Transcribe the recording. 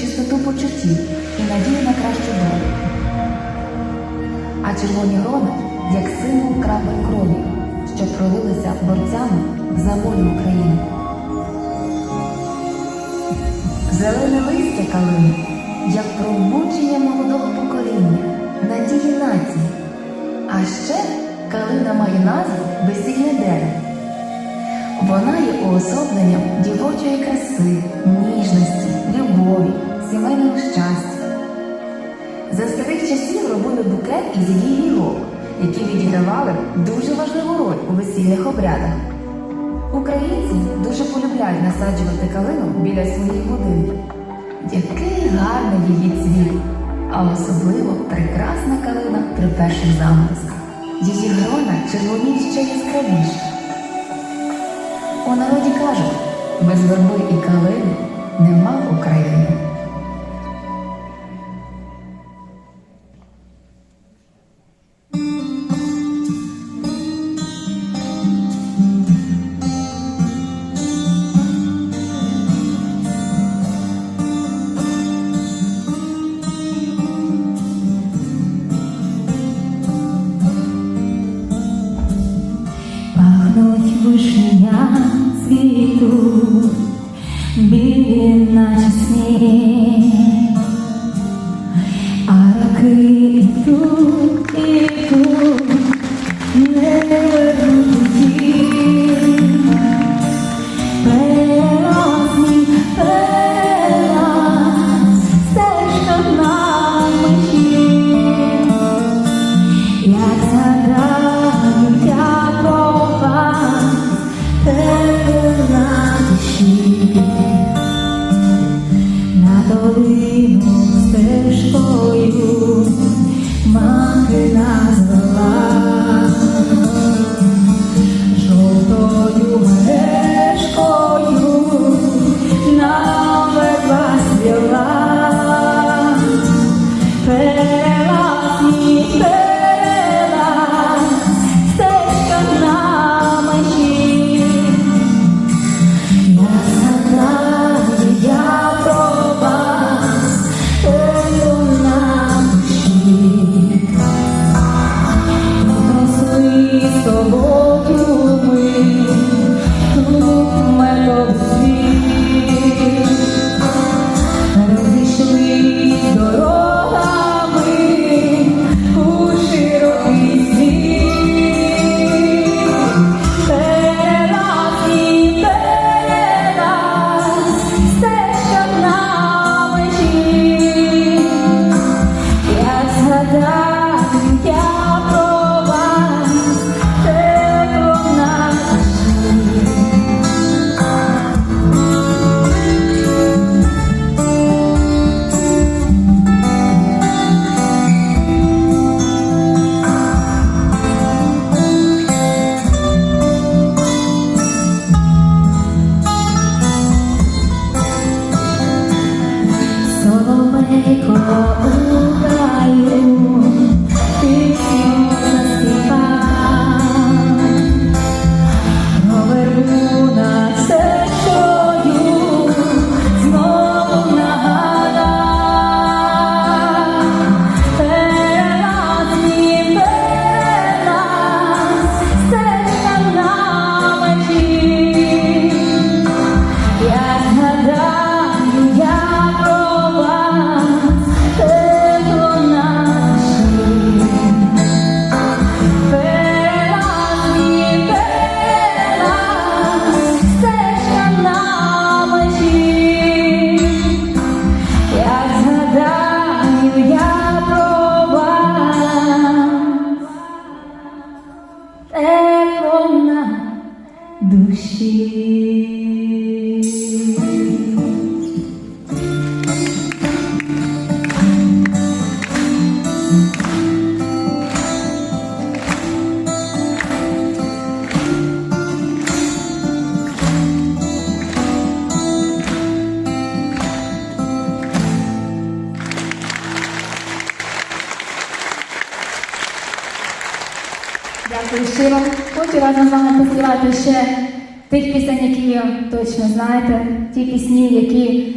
чистоту почуттів і надію на кращу долю. А червоні грони як символ крапель крові, що пролилися борцями за волю України. Зелене листя калини, як пробудження молодого покоління, надії нації. А ще калина має назву весільне дерево. Вона є уособленням дівочої краси, часів робили букет із її гілок, які відігравали дуже важливу роль у весільних обрядах. Українці дуже полюбляють насаджувати калину біля своїх будинків. Який гарний її цвіт, а особливо прекрасна калина при перших заморозках. Її грона червоніють ще яскравіше. У народі кажуть, без верби і калини нема України. Пахнуть вишня цвітуть, білі наче сніг, а роки йдуть, Épona do Chile. Дякую щиро. Хочу разом з вами поспівати ще тих пісень, які точно знаєте, ті пісні, які